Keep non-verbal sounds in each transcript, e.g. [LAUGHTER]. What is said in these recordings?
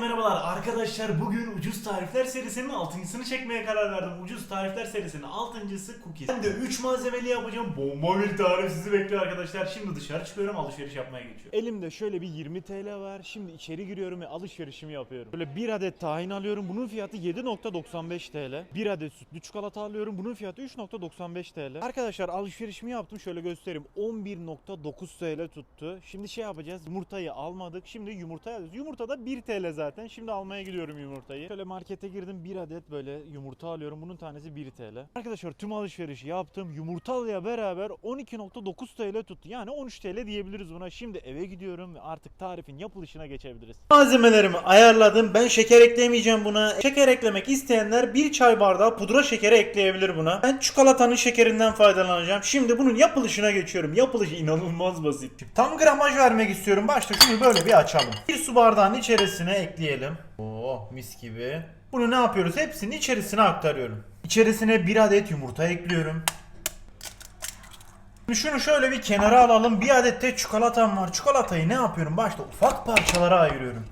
merhabalar arkadaşlar. Bugün Ucuz Tarifler serisinin 6.sını çekmeye karar verdim. Ucuz Tarifler serisinin 6.sı cookies. Ben de 3 malzemeli yapacağım. Bomba bir tarif sizi bekliyor arkadaşlar. Şimdi dışarı çıkıyorum alışveriş yapmaya geçiyorum. Elimde şöyle bir 20 TL var. Şimdi içeri giriyorum ve alışverişimi yapıyorum. Böyle bir adet tahin alıyorum. Bunun fiyatı 7.95 TL. Bir adet sütlü çikolata alıyorum. Bunun fiyatı 3.95 TL. Arkadaşlar alışverişimi yaptım. Şöyle göstereyim. 11.9 TL tuttu. Şimdi şey yapacağız. Yumurtayı almadık. Şimdi yumurta alıyoruz. Yumurta da 1 TL zaten. Şimdi almaya gidiyorum yumurtayı. Şöyle markete girdim. Bir adet böyle yumurta alıyorum. Bunun tanesi 1 TL. Arkadaşlar tüm alışverişi yaptım. Yumurtalıya beraber 12.9 TL tuttu. Yani 13 TL diyebiliriz buna. Şimdi eve gidiyorum ve artık tarifin yapılışına geçebiliriz. Malzemelerimi ayarladım. Ben şeker ekleyemeyeceğim buna. Şeker eklemek isteyenler bir çay bardağı pudra şekeri ekleyebilir buna. Ben çikolatanın şekerinden faydalanacağım. Şimdi bunun yapılışına geçiyorum. Yapılışı inanılmaz basit. Tam gramaj vermek istiyorum. Başta şunu böyle bir açalım. Bir su bardağının içerisine ekleyelim. Oo mis gibi. Bunu ne yapıyoruz? Hepsini içerisine aktarıyorum. İçerisine bir adet yumurta ekliyorum. Şunu şöyle bir kenara alalım. Bir adet de çikolatam var. Çikolatayı ne yapıyorum? Başta ufak parçalara ayırıyorum.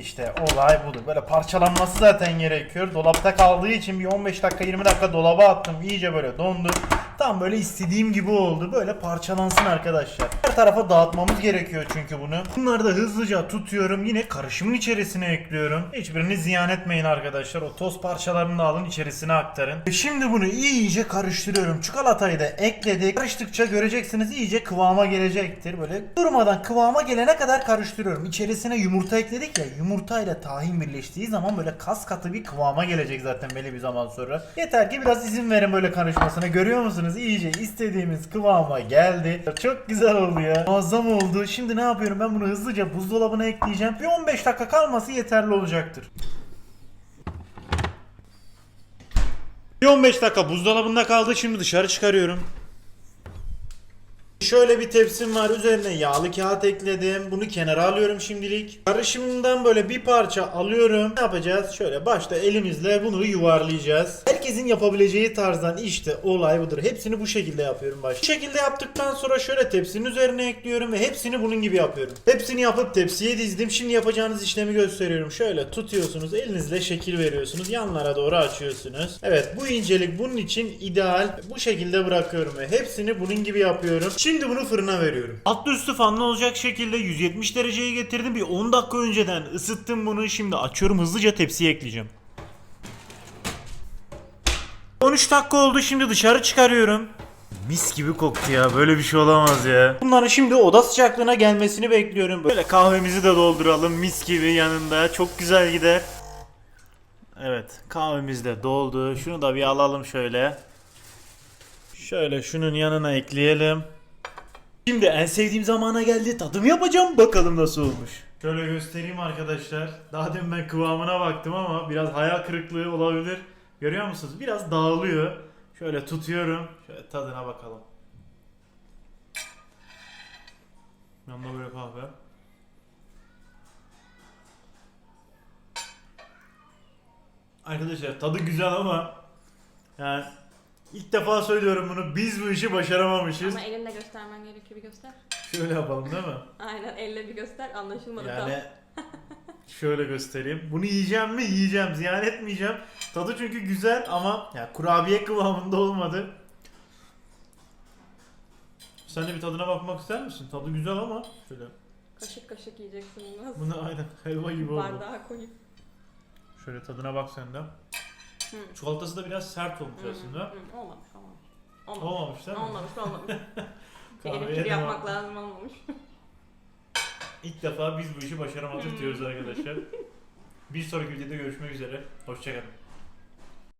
İşte olay budur. Böyle parçalanması zaten gerekiyor. Dolapta kaldığı için bir 15 dakika 20 dakika dolaba attım. İyice böyle dondu. Tam böyle istediğim gibi oldu. Böyle parçalansın arkadaşlar. Her tarafa dağıtmamız gerekiyor çünkü bunu. Bunları da hızlıca tutuyorum. Yine karışımın içerisine ekliyorum. Hiçbirini ziyan etmeyin arkadaşlar. O toz parçalarını da alın içerisine aktarın. E Şimdi bunu iyice karıştırıyorum. Çikolatayı da ekledik. Karıştıkça göreceksiniz iyice kıvama gelecektir. Böyle durmadan kıvama gelene kadar karıştırıyorum. İçerisine yumurta ekledik ya. Yumurta ile tahin birleştiği zaman böyle kas katı bir kıvama gelecek zaten belli bir zaman sonra. Yeter ki biraz izin verin böyle karışmasına. Görüyor musunuz? İyice istediğimiz kıvama geldi. Çok güzel oldu ya. Muazzam oldu. Şimdi ne yapıyorum? Ben bunu hızlıca buzdolabına ekleyeceğim. Bir 15 dakika kalması yeterli olacaktır. Bir 15 dakika buzdolabında kaldı. Şimdi dışarı çıkarıyorum. Şöyle bir tepsim var. Üzerine yağlı kağıt ekledim. Bunu kenara alıyorum şimdilik. Karışımından böyle bir parça alıyorum. Ne yapacağız? Şöyle başta elimizle bunu yuvarlayacağız. Herkesin yapabileceği tarzdan işte olay budur. Hepsini bu şekilde yapıyorum başta. Bu şekilde yaptıktan sonra şöyle tepsinin üzerine ekliyorum ve hepsini bunun gibi yapıyorum. Hepsini yapıp tepsiye dizdim. Şimdi yapacağınız işlemi gösteriyorum. Şöyle tutuyorsunuz. Elinizle şekil veriyorsunuz. Yanlara doğru açıyorsunuz. Evet bu incelik bunun için ideal. Bu şekilde bırakıyorum ve hepsini bunun gibi yapıyorum. Şimdi bunu fırına veriyorum. Altlı üstü fanlı olacak şekilde 170 dereceye getirdim. Bir 10 dakika önceden ısıttım bunu. Şimdi açıyorum hızlıca tepsiye ekleyeceğim. 13 dakika oldu şimdi dışarı çıkarıyorum. Mis gibi koktu ya böyle bir şey olamaz ya. Bunların şimdi oda sıcaklığına gelmesini bekliyorum. Böyle kahvemizi de dolduralım mis gibi yanında çok güzel gider. Evet kahvemiz de doldu. Şunu da bir alalım şöyle. Şöyle şunun yanına ekleyelim. Şimdi en sevdiğim zamana geldi. Tadım yapacağım. Bakalım nasıl olmuş. Şöyle göstereyim arkadaşlar. Daha demin ben kıvamına baktım ama biraz hayal kırıklığı olabilir. Görüyor musunuz? Biraz dağılıyor. Şöyle tutuyorum. Şöyle tadına bakalım. Yanında böyle kahve. Arkadaşlar tadı güzel ama yani ilk defa söylüyorum bunu. Biz bu işi başaramamışız. Ama elinle göstermen gerekiyor bir göster. Şöyle yapalım değil mi? [LAUGHS] Aynen elle bir göster anlaşılmadı Yani [LAUGHS] şöyle göstereyim. Bunu yiyeceğim mi? Yiyeceğim. Ziyan etmeyeceğim. Tadı çünkü güzel ama yani kurabiye kıvamında olmadı. Sen de bir tadına bakmak ister misin? Tadı güzel ama şöyle. Kaşık kaşık yiyeceksin bunu. Bunu aynen helva gibi oldu. Bardağa koyup. Şöyle tadına bak sen de. Hı. Çikolatası da biraz sert olmuş aslında. hı, olmamış olmamış. Olmamış. Olmamış değil mi? Olmamış olmamış. [LAUGHS] Kahveye devam. yapmak lazım olmamış. İlk defa biz bu işi başaramadık diyoruz arkadaşlar. Bir sonraki videoda görüşmek üzere. Hoşçakalın.